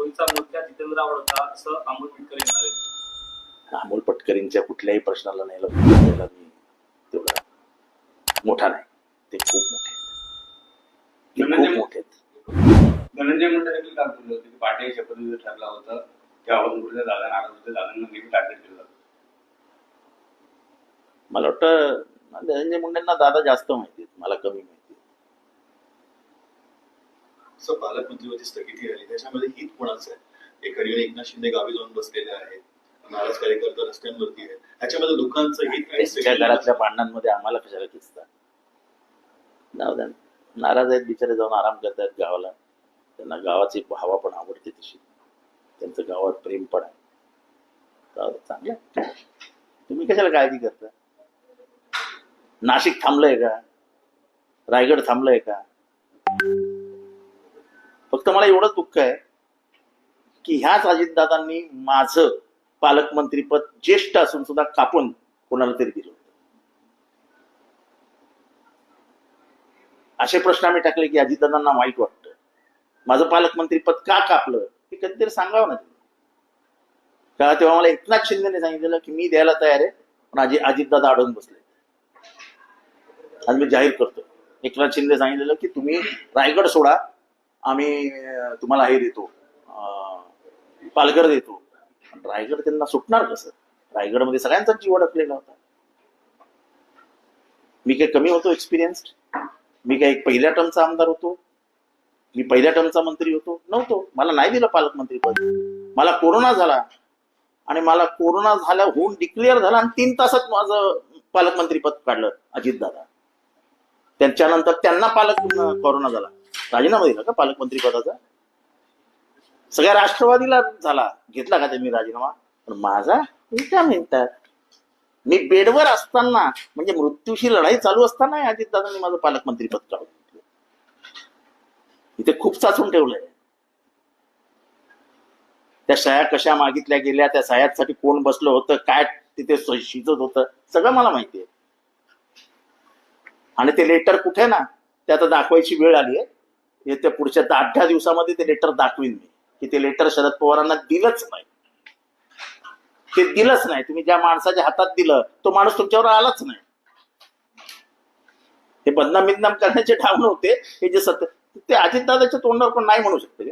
रोहितचा मोठ्या जितेंद्र आवडता असं अमोल मिटकर म्हणाले. अमोल पटकरींच्या कुठल्याही प्रश्नाला नाही लक्ष द्यायला मी तेवढा मोठा नाही. ते खूप मोठे खूप मोठे धनंजय मुंडे देखील काम केलं होतं. शपथविधी ठरला होता त्या मुंडे दादा नाराज होते दादांना नेहमी टार्गेट केलं जातं मला वाटतं धनंजय मुंडेंना दादा जास्त माहिती आहेत. मला कमी माहिती असं पालकमंत्रीवरची स्थगिती झाली. त्याच्यामध्ये हित कोणाचं आहे? एकीकडे एकनाथ शिंदे गावी जाऊन बसलेले आहेत. नाराज कार्यकर्ता रस्त्यांवरती आहे ह्याच्यामध्ये लोकांचं हित आणि घरातल्या भांडणांमध्ये आम्हाला कशाला जाऊ द्या. नाराज आहेत बिचारे जाऊन आराम करतायत गावाला. त्यांना गावाची हवा पण आवडते तशी. त्यांचं गावात प्रेम पण आहे. चांगलं आहे. तुम्ही कशाला काळजी करता? नाशिक थांबलंय का? रायगड थांबलंय का? तर मला एवढं दुःख आहे की ह्याच अजितदादांनी माझं पालकमंत्रीपद ज्येष्ठ असून सुद्धा कापून कोणाला तरी दिलं असे प्रश्न आम्ही टाकले की अजितदादांना वाईट वाटतं. माझं पालकमंत्रीपद का कापलं हे कधीतरी सांगावं ना तुम्ही. का तेव्हा मला एकनाथ शिंदेने सांगितलेलं की मी द्यायला तयार आहे पण आजी अजितदादा अडवून बसले आज मी जाहीर करतो. एकनाथ शिंदे सांगितलेलं की तुम्ही रायगड सोडा आम्ही तुम्हाला हे देतो. पालघर देतो. रायगड त्यांना सुटणार कसं? रायगडमध्ये सगळ्यांचा जीव अडकलेला होता. मी काही कमी होतो एक्सपिरियन्स मी काही पहिल्या टर्मचा आमदार होतो? मी पहिल्या टर्मचा मंत्री होतो? नव्हतो. मला नाही दिलं पालकमंत्री पद. मला कोरोना झाला. आणि मला कोरोना झाल्या होऊन डिक्लेअर झाला आणि तीन तासात माझं पालकमंत्री पद काढलं अजितदादा. त्यांच्यानंतर त्यांना पालक कोरोना झाला. राजीनामा दिला का पालकमंत्री पदाचा सगळ्या राष्ट्रवादीला झाला. घेतला का त्यांनी राजीनामा? पण माझा त्या म्हणतात. मी बेडवर असताना म्हणजे मृत्यूशी लढाई चालू असताना अजितदादांनी माझं पालकमंत्री पद काढून इथे खूप साचून ठेवलंय. त्या सह्या कशा मागितल्या गेल्या त्या सह्यासाठी कोण बसलं होतं काय तिथे शिजत होतं सगळं मला माहिती आहे. आणि ते लेटर कुठे ना ते आता दाखवायची वेळ आली आहे. येत्या पुढच्या आठ दहा दिवसामध्ये ते लेटर दाखवीन मी. की ते लेटर शरद पवारांना दिलंच नाही. ते दिलंच नाही. तुम्ही ज्या माणसाच्या हातात दिलं तो माणूस तुमच्यावर आलाच नाही. हे बदनाम बिदनाम करण्याचे ठाव नव्हते. हे जे सत्य ते अजितदादाच्या तोंडावर पण नाही म्हणू शकते.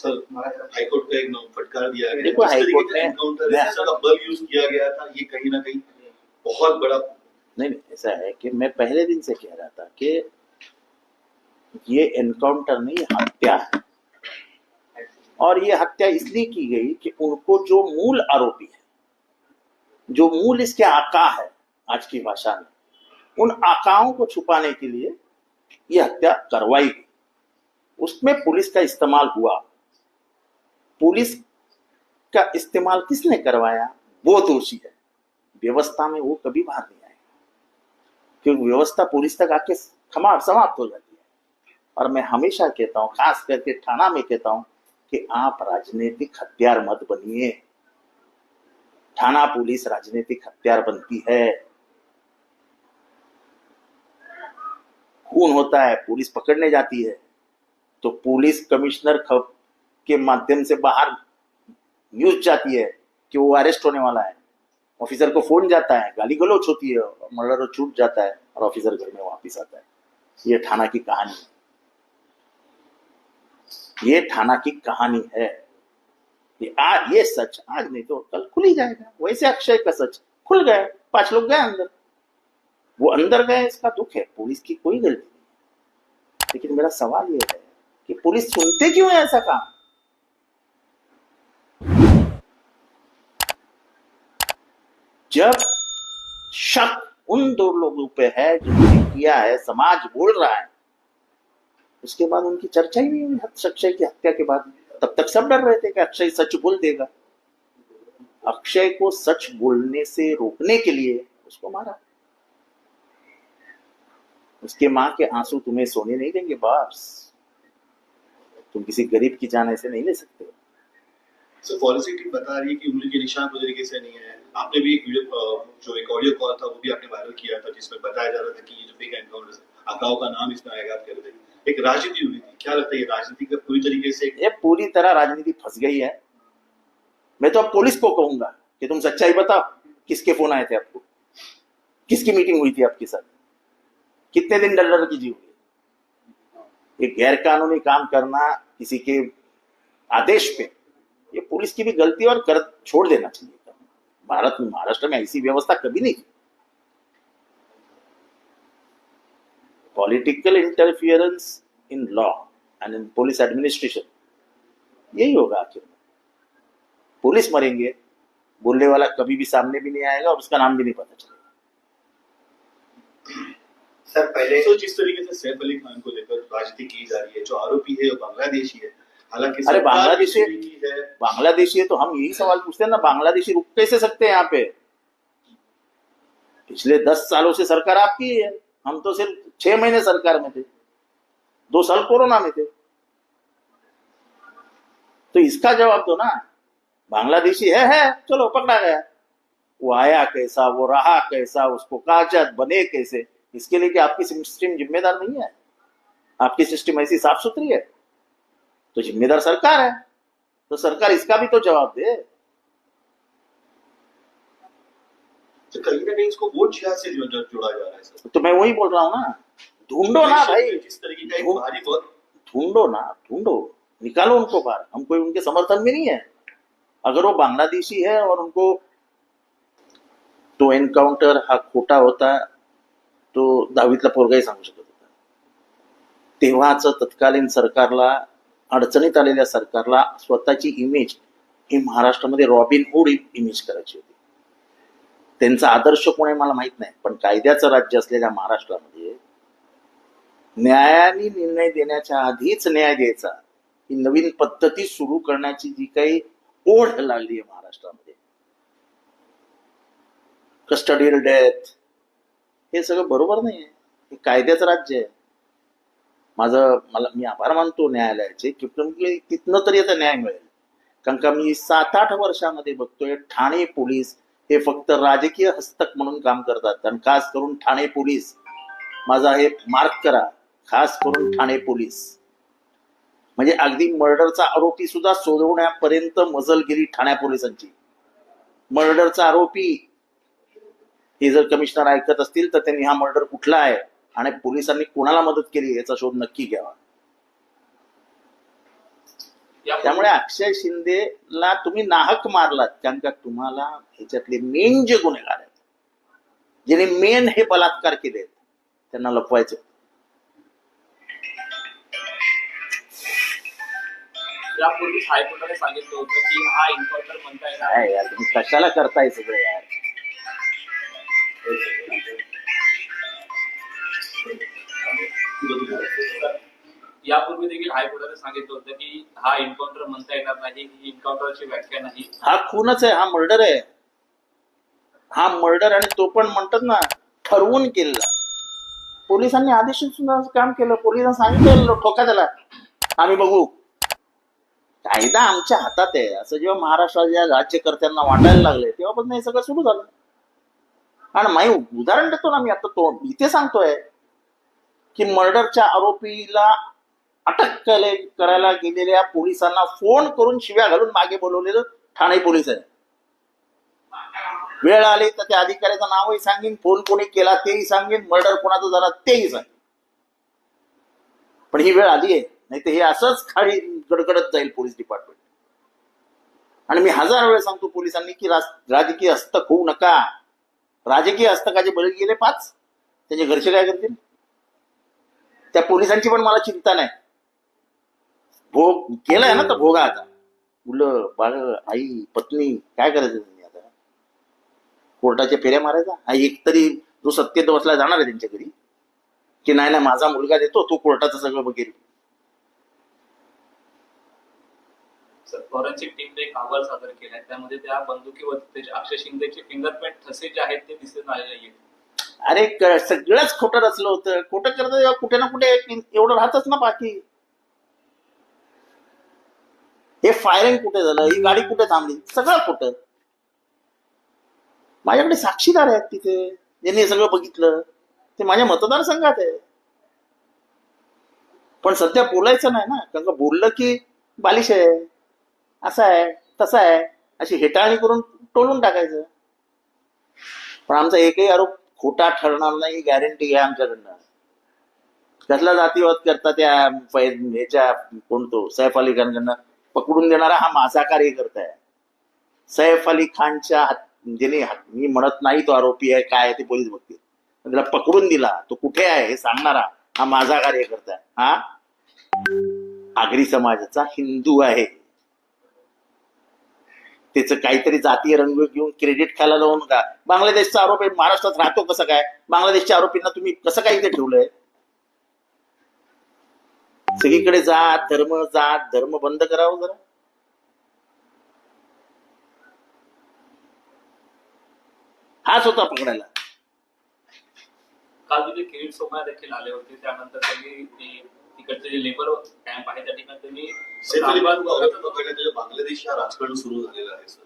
सर हाईकोर्ट का एक फटकार दिया गया देखो, हाईकोर्ट ने- बल यूज़ किया गया था ये कहीं ना कहीं बहुत बड़ा नहीं नहीं ऐसा है कि मैं पहले दिन से कह रहा था कि ये एनकाउंटर नहीं हत्या है। और ये हत्या इसलिए की गई कि उनको जो मूल आरोपी है जो मूल इसके आका है आज की भाषा में उन आकाओं को छुपाने के लिए ये हत्या करवाई गई। उसमें पुलिस का इस्तेमाल हुआ। पुलिस का इस्तेमाल किसने करवाया? वो दोषी है। व्यवस्था में वो कभी बाहर नहीं आएगा। क्योंकि व्यवस्था पुलिस तक आके खमा, समाप्त हो जाती है। और मैं हमेशा कहता हूँ, खास करके थाना में कहता हूँ कि आप राजनीतिक हथियार मत बनिए। थाना पुलिस राजनीतिक हथियार बनती है। खून होता है, पुलिस पकड़ने जाती है। तो पुलिस कमिश्नर के माध्यम से बाहर न्यूज़ जाती है कि वो अरेस्ट होने वाला है। ऑफिसर को फ़ोन जाता है गाली गलोच होती है मर्डर छूट जाता है और ऑफिसर घर में वापिस आता है। ये थाना की कहानी है। ये थाना की कहानी है। ये आ, ये सच आज नहीं तो कल खुल ही जाएगा। वैसे अक्षय का सच खुल गया। पाँच लोग गए अंदर। वो अंदर गए इसका दुख है। पुलिस की कोई गलती नहीं लेकिन मेरा सवाल ये है कि पुलिस सुनते क्यों है ऐसा काम? जब शक उन दो लोगों पे है जिन्होंने किया है, समाज बोल रहा है, उसके बाद उनकी चर्चा ही नहीं हुई अक्षय की हत्या के बाद। तब तक सब डर रहे थे कि अक्षय सच बोल देगा। अक्षय को सच बोलने से रोकने के लिए उसको मारा। उसके माँ के आँसू तुम्हें सोने नहीं देंगे, बाप्स। तुम किसी गरीब की जान ऐसे नहीं ले सकते। सर फॉरेंसिक टीम बता रही है कि उंगली के निशान पूरी तरीके से नहीं है। आपने भी एक वीडियो जो एक ऑडियो कॉल था, वो भी आपने वायरल किया था, जिसमें बताया जा रहा था कि ये जो फेक एनकाउंटर अकाउ का नाम इसमें आएगा आप कह रहे थे एक राजनीति हुई थी। क्या लगता है ये राजनीति का पूरी तरीके से ये पूरी तरह राजनीति फंस गई है। मैं तो अब पुलिस को कहूँगा कि तुम सच्चाई बताओ, किसके फ़ोन आए थे आपको? किसकी मीटिंग हुई थी आपके साथ? कितने दिन डर डर की जी हुई ये गैर कानूनी काम करना किसी के आदेश पे ये पुलिस की भी गलती और कर, छोड़ देना चाहिए भारत में, महाराष्ट्र में ऐसी व्यवस्था कभी नहीं political interference in law and in police administration यही होगा आखिर में। पुलिस मरेंगे, बोलने वाला कभी भी सामने भी नहीं आएगा और उसका नाम भी नहीं पता चलेगा। सर, पहले तो जिस तरीके से सैफ अली खान को लेकर राजनीति की जा रही है, जो आरोपी है, वो बांग्लादेशी है। हालाँकि अरे बांग्लादेशी- है। बांग्लादेशी है तो हम यही सवाल पूछते हैं ना बांग्लादेशी रुक कैसे सकते हैं यहाँ पे। पिछले दस सालों से सरकार आपकी है हम तो सिर्फ़ छह महीने सरकार में थे। दो साल कोरोना में थे। तो इसका जवाब दो ना। बांग्लादेशी है है चलो पकड़ा गया। वो आया कैसा वो रहा कैसा उसको काजत बने कैसे? इसके लिए कि आपकी सिस्टम जिम्मेदार नहीं है? आपकी सिस्टम ऐसी साफ़ सुथरी है? तो जिम्मेदार सरकार है। तो सरकार इसका भी तो जवाब दे। तो कहीं ना कहीं इसको वोट जिहाद से जो- जो- जोड़ा जा रहा है सर। तो मैं वही बोल रहा हूँ ना। ढूंढो ना भाई। जिस तरीके का एक भारी ढूंढो ना ढूंढो। निकालो उनको बाहर। हम कोई उनके समर्थन में नहीं है। अगर वो बांग्लादेशी है और उनको तो एनकाउंटर हा खोटा होता तो दहावीतला पोरगाही सांगू शकत होता। तेव्हाच तत्कालीन सरकारला अडचणीत आलेल्या सरकारला स्वतःची इमेज ही महाराष्ट्रामध्ये रॉबिन हुड इमेज करायची होती. त्यांचा आदर्श कोण आहे मला माहीत नाही पण कायद्याचं राज्य असलेल्या महाराष्ट्रामध्ये न्यायाने निर्णय देण्याच्या आधीच न्याय द्यायचा ही नवीन पद्धती सुरू करण्याची जी काही ओढ लागली आहे महाराष्ट्रामध्ये. कस्टडियल डेथ हे सगळं बरोबर नाही आहे हे कायद्याचं राज्य आहे. माझं मला मी आभार मानतो न्यायालयाचे की तिथनं तरी आता न्याय मिळेल. कारण का मी सात आठ वर्षामध्ये बघतोय ठाणे पोलीस हे फक्त राजकीय हस्तक म्हणून काम करतात. आणि खास करून ठाणे पोलीस माझा हे मार्क करा. खास करून ठाणे पोलीस. म्हणजे अगदी मर्डरचा आरोपी सुद्धा सोडवण्यापर्यंत मजलगिरी ठाण्या पोलिसांची. मर्डरचा आरोपी हे जर कमिशनर ऐकत असतील तर त्यांनी हा मर्डर कुठला आहे? आणि पोलिसांनी कोणाला मदत केली याचा शोध नक्की घ्यावा. त्यामुळे अक्षय शिंदेला तुम्ही नाहक मारलात कारण का तुम्हाला ह्याच्यातले मेन जे गुन्हेगार आहेत ज्याने मेन हे बलात्कार केले त्यांना लपवायचं यापूर्वीच हायकोर्टाने सांगितलं होतं की हा इन्काउंटर म्हणता येणार काय यार तुम्ही कशाला करताय सगळं यार? यापूर्वी देखील हायकोर्टाने सांगितलं होतं की हा एन्काउंटर म्हणता येणार नाही ही एन्काउंटरची व्याख्या नाही. हा खूनच आहे हा मर्डर आहे. हा मर्डर आणि तो पण म्हणतात ना ठरवून केलेला. पोलिसांनी आदेश सुद्धा काम केलं पोलिसांनी सांगितलं ठोका त्याला. आम्ही बघू. कायदा आमच्या हातात आहे. असं जेव्हा महाराष्ट्राच्या राज्यकर्त्यांना वाटायला लागले तेव्हापासून हे सगळं सुरू झालं. आणि माही उदाहरण देतो ना मी आता तो. इथे सांगतोय. की मर्डरच्या आरोपीला अटक केले करायला गेलेल्या पोलिसांना फोन करून शिव्या घालून मागे बोलवलेलं ठाणे पोलीस आहे. वेळ आली तर त्या अधिकाऱ्याचं नावही सांगेन फोन कोणी केला तेही सांगेन मर्डर कोणाचा झाला तेही सांगेन. पण ही वेळ आली आहे नाही तर हे असंच खाली गडगडत जाईल पोलीस डिपार्टमेंट आणि मी हजार वेळा सांगतो पोलिसांनी की राजकीय हस्तक होऊ नका. राजकीय हस्तकाचे बळी गेले पाच त्याचे घरचे काय करतील? त्या पोलिसांची पण मला चिंता नाही. भोग केलाय ना तर भोगा आता. मुलं बाळ आई पत्नी काय करायचं तुम्ही आता? कोर्टाच्या फेऱ्या मारायचा? हा एक तरी जो सत्तेत बसला जाणार आहे त्यांच्या घरी. की नाही नाही माझा मुलगा देतो तो कोर्टाचं सगळं बघेल. फॉरेन्सिक टीमने एक अहवाल सादर केलाय. त्यामध्ये त्या बंदुकीवर अक्षय शिंदेचे फिंगरप्रिंट ठसे जे आहेत ते दिसत आलेले आहेत अरे सगळंच खोटं रचलं होतं. खोटं करत कुठे ना कुठे एवढं राहतच ना बाकी. हे फायरिंग कुठे झालं? ही गाडी कुठे थांबली? सगळं खोट. माझ्याकडे साक्षीदार आहेत तिथे. ज्यांनी हे सगळं बघितलं. ते माझ्या मतदारसंघात आहे. पण सध्या बोलायचं नाही ना. कारण का बोललं की बालिश आहे. असं आहे तसं आहे. अशी हेटाळणी करून टोलून टाकायचं. पण आमचा एकही आरोप खोटा ठरणार नाही ही गॅरंटी घ्या आमच्याकडनं. कसला जातीवाद करता त्या ह्याच्या कोणतो सैफ अली खानकडनं? पकडून देणारा हा माझा कार्यकर्ता आहे. सैफ अली खानच्या ज्याने हात- मी म्हणत नाही तो आरोपी आहे काय आहे ते पोलीस बघतील. त्याला पकडून दिला तो कुठे आहे हे सांगणारा हा माझा कार्यकर्ता आहे. हा? आगरी समाजाचा हिंदू आहे. त्याचं काहीतरी जातीय रंग घेऊन क्रेडिट खायला जाऊ नका. बांगलादेशचा आरोप आहे महाराष्ट्रात राहतो कसं काय? बांगलादेशच्या आरोपींना तुम्ही कसं काय इथे ठेवलंय? सगळीकडे जात धर्म जात धर्म बंद करावं जरा. हाच होता पकडायला. काल तुझे किरीट सोमया देखील आले होते त्यानंतर त्यांनी तिकडचे जे लेबर कॅम्प आहे त्या ठिकाणी बांगलादेश हा राजकारण सुरू झालेलं आहे सर.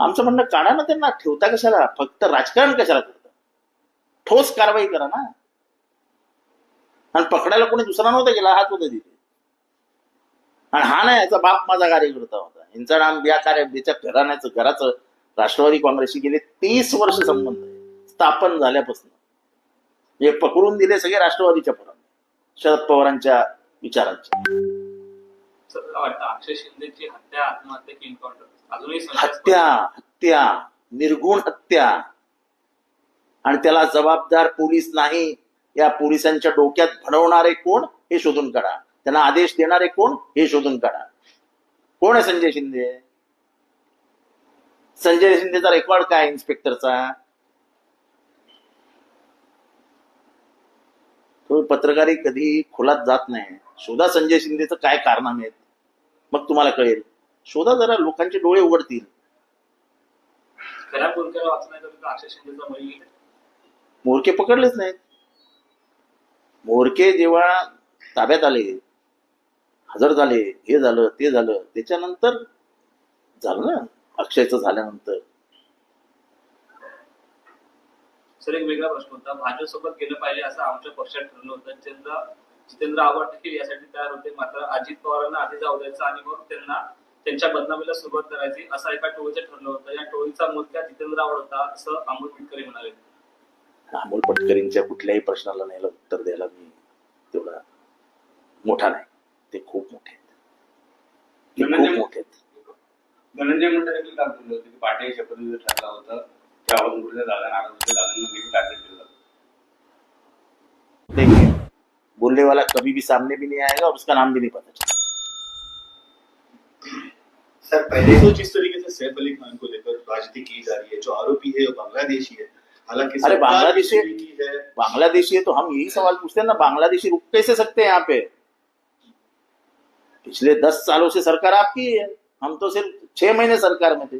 आमचं म्हणणं काढा ना त्यांना ठेवता कशाला? फक्त राजकारण कशाला करता? ठोस कारवाई करा ना. आणि पकडायला कोणी दुसरा नव्हता गेला हाच होता तिथे. आणि हा नाही याचा बाप माझा कार्यकर्ता होता. यांचा नाम या कार्य याच्या घराण्याचं घराचं राष्ट्रवादी काँग्रेसशी गेले तीस वर्ष संबंध आहे. स्थापन झाल्यापासून. हे पकडून दिले सगळे राष्ट्रवादीच्या शरद पवारांच्या विचारांचे. अक्षय शिंदेची हत्या आत्महत्या की एन्काउंटर अजूनही संशयास्पद हत्या हत्या निर्गुण हत्या. आणि त्याला जबाबदार पोलीस नाही या पोलिसांच्या डोक्यात भरवणारे कोण हे शोधून काढा. त्यांना आदेश देणारे कोण हे शोधून काढा. कोण आहे संजय शिंदे? संजय शिंदेचा रेकॉर्ड काय इन्स्पेक्टरचा तो पत्रकारी कधी खोलात जात नाही. शोधा संजय शिंदेचं काय कारनामे आहेत? मग तुम्हाला कळेल. शोधा जरा लोकांचे डोळे उघडतील. मोरके पकडलेच नाहीत. मोरके जेव्हा ताब्यात आले हजर झाले हे झालं ते झालं त्याच्यानंतर झालं ना? अक्षयचं झाल्यानंतर. सर एक वेगळा प्रश्न होता. भाजपसोबत गेलं पाहिजे असं आमच्या पक्षात ठरलं होतं. जितेंद्र जितेंद्र आव्हाड देखील यासाठी तयार होते. मात्र अजित पवारांना आधी जाऊ द्यायचं आणि मग त्यांना त्यांच्या बदनामीला सुरुवात करायची असं एका टोळीचं ठरलं होतं. या टोळीचा मुद्दा जितेंद्र आव्हाड होता असं अमोल मिटकरी म्हणाले. अमोल पटकरींच्या कुठल्याही प्रश्नाला नाही उत्तर द्यायला मी तेवढा मोठा नाही. ते खूप मोठे आहेत. खूप मोठे आहेत. धनंजय मुंडे देखील काम केलं होतं की पाटील शपथविधी ठरला होता? कुठे दादा टार्गेट केलं देखिए बोलने वाला कभी भी सामने भी नहीं आएगा और उसका नाम भी नहीं पता चलेगा। सर पहले तो जिस तरीके से सैफ अली खान को लेकर राजनीति की जा रही है जो आरोपी है वो बांग्लादेशी है। हालाँकि अरे बांग्लादेशी- है। बांग्लादेशी है तो हम यही सवाल पूछते हैं ना बांग्लादेशी रुक कैसे सकते हैं यहाँ पे? पिछले दस सालों से सरकार आपकी है। हम तो सिर्फ़ छह महीने सरकार में थे।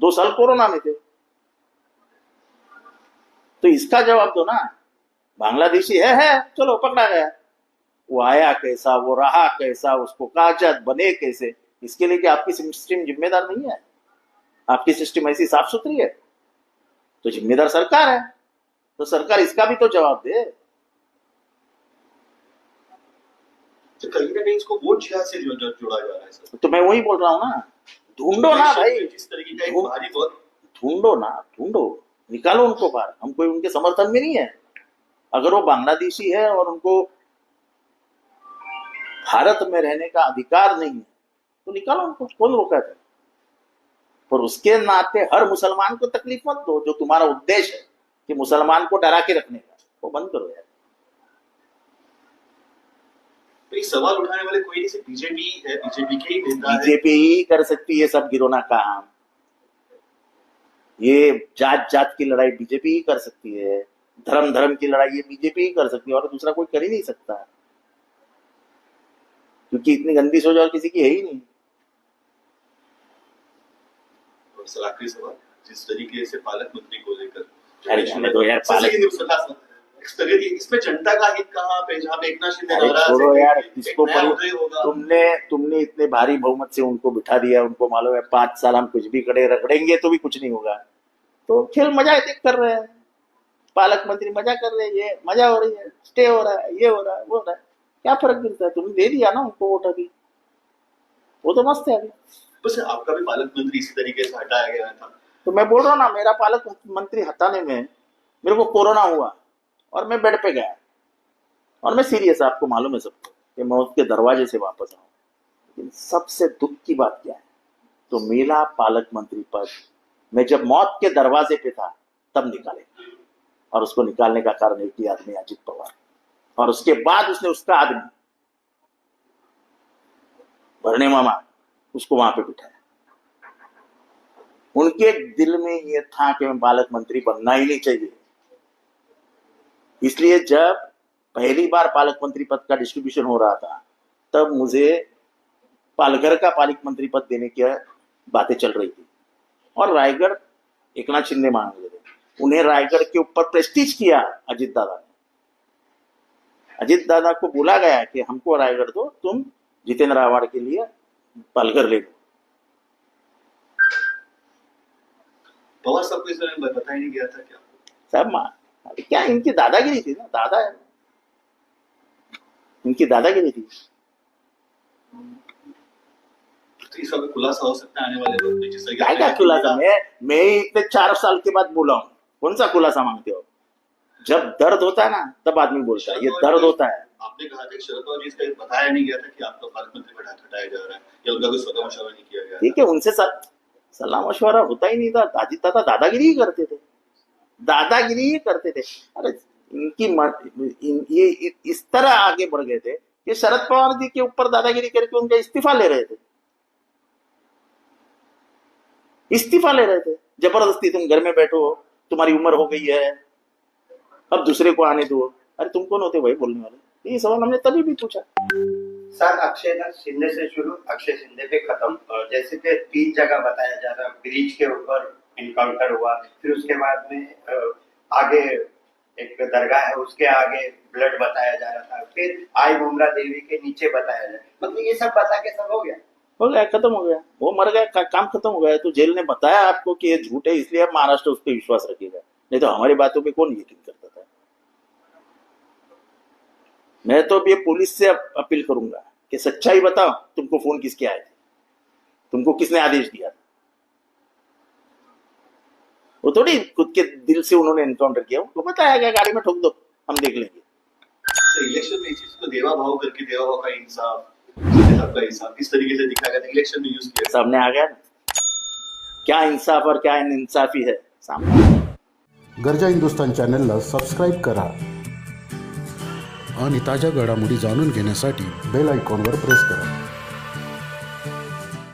दो साल कोरोना में थे। तो इसका जवाब दो ना। बांग्लादेशी है है चलो पकड़ा गया। वो आया कैसा वो रहा कैसा उसको काजत बने कैसे? इसके लिए कि आपकी सिस्टम जिम्मेदार नहीं है। आपकी सिस्टम ऐसी साफ़ सुथरी है। तो जिम्मेदार सरकार है। तो सरकार इसका भी तो जवाब दे। तो कहीं ना कहीं इसको वोट जिहाद से जो- जो- जोड़ा जा रहा है सर। तो मैं वही बोल रहा हूँ ना। ढूंढो ना भाई। जिस तरीके का एक भारी बहुत ढूंढो ना ढूंढो। निकालो उनको बाहर। हम कोई उनके समर्थन में नहीं है। अगर वो बांग्लादेशी है और उनको भारत में रहने का अधिकार नहीं है तो निकालो उनको कौन रोका है। पर उसके नाते हर मुसलमान को तकलीफ़ मत दो जो तुम्हारा उद्देश्य है कि मुसलमान को डरा के रखने का वो बंद करो यार। तो सवाल उठाने वाले कोई नहीं बीजेपी बीजेपी के ही बीजेपी ही कर सकती है सब गिरोना काम ये जात जात की लड़ाई बीजेपी ही कर सकती है धर्म धर्म की लड़ाई ये बीजेपी ही कर सकती है और दूसरा कोई कर ही नहीं सकता। क्योंकि इतनी गंदी सोच और किसी की है ही नहीं। सर आखिरी सवाल जिस तरीके से पालक मंत्री को लेकर अरे जाने दो यार, पालक- सर, सर, ये इसमें जनता का हित कहाँ पे जहाँ पे एकनाथ शिंदे छोड़ो यार, किसको तुमने तुमने इतने भारी बहुमत से उनको बिठा दिया उनको मालूम है पाँच साल हम कुछ भी करे रगड़ेंगे तो भी कुछ नहीं होगा। तो खेल मज़ा देख कर रहे हैं। पालक मंत्री मज़ा कर रहे हैं ये मज़ा हो रही है स्टे हो रहा है ये हो रहा है वो हो रहा है। क्या फ़र्क गिरता है? तुमने दे दिया ना उनको वोट अभी। वो तो मस्त है अभी। बस आपका भी पालक मंत्री इसी तरीके से हटाया गया था। तो मैं बोल रहा हूँ ना मेरा पालक मंत्री हटाने में मेरे को कोरोना हुआ और मैं बेड पे गया। और मैं सीरियस आपको मालूम है सबको कि मैं उसके दरवाजे से वापस आऊँ। लेकिन सबसे दुख की बात क्या है? तो मेरा पालक मंत्री पद मैं जब मौत के दरवाजे पे था, तब निकाले। और उसको निकालने का कारण एक ही आदमी अजित पवार। और उसके बाद उसने उसका आदमी भरने मामा, उसको वहाँ पे बिठाया। उनके दिल में ये था कि मैं पालक मंत्री बनना ही नहीं चाहिए। इसलिए जब पहली बार पालक मंत्री पद का डिस्ट्रीब्यूशन हो रहा था, तब मुझे पालघर का पालक मंत्री पद देने की बातें चल रही थी। और रायगढ़ एकनाथ शिंदे मांग रहे थे। उन्हें रायगढ़ के ऊपर प्रेस्टीज किया अजित दादा ने। अजित दादा को बोला गया कि हमको रायगढ़ दो तुम जितेंद्र आवाड़ के लिए पालघर ले लो पवार साहब को इस बारे में बताया नहीं गया था क्या? सब क्या इनकी दादागिरी थी ना? दादा है। इनकी दादागिरी थी। इसका कोई खुलासा हो सकता है आने वाले वक्त में जिस क्या क्या खुलासा? मैं मैं इतने चार साल के बाद बोला हूँ। कौन सा खुलासा मांगते हो? जब दर्द होता है ना तब आदमी बोलता है ये दर्द होता है। आपने कहा था शरद पवार जी इसका बताया नहीं गया था कि आपका पालक मंत्री बैठा हटाया जा रहा है या उनका कोई स्वतः मशवरा नहीं किया गया ठीक है उनसे स- सलाह मशवरा होता ही नहीं था। अजित दादा दादागिरी ही करते थे। दादागिरी ही करते थे। अरे इनकी इन, ये इस तरह आगे बढ़ गए थे कि शरद पवार जी के ऊपर दादागिरी करके उनका इस्तीफा ले रहे थे। इस्तीफा ले रहे थे। ज़बरदस्ती तुम घर में बैठो, तुम्हारी उम्र हो गई है, अब दूसरे को आने दो। अरे तुम कौन होते भाई बोलने वाले? ये सवाल हमने तभी भी पूछा। सर, अक्षय शिंदे से शुरू, अक्षय शिंदे पे खत्म। जैसे कि तीन जगह बताया जा रहा ब्रिज के ऊपर इनकाउंटर हुआ, फिर उसके बाद में आगे एक दरगाह है, उसके आगे ब्लड बताया जा रहा था, फिर आई बुमरा देवी के नीचे बताया जा रहा मतलब ये सब बता के सब हो गया। हो गया खत्म हो गया। वो मर गया का, काम खत्म हो गया। तो जेल ने बताया आपको कि ये झूठ है इसलिए महाराष्ट्र उस पर विश्वास रखेगा नहीं तो हमारी बातों पे कौन यकीन करता था? मैं तो अब ये पुलिस से अपील करूँगा कि सच्चाई बताओ तुमको फ़ोन किसके आए थे? तुमको किसने आदेश दिया था? वो थोड़ी खुद के दिल से उन्होंने एनकाउंटर किया। उनको बताया गया गाड़ी में ठोक दो हम देख लेंगे। इलेक्शन में इस चीज़ को देवा भाव करके देवा भाव का इंसाफ इस तरीके से दिखाया गया इलेक्शन में यूज किया सामने आ गया क्या इंसाफ और क्या इंसाफी है? सामने। गरजा हिंदुस्तान चॅनलला सबस्क्राईब करा आणि ताज्या घडामोडी जाणून घेण्यासाठी बेल आयकॉनवर प्रेस करा.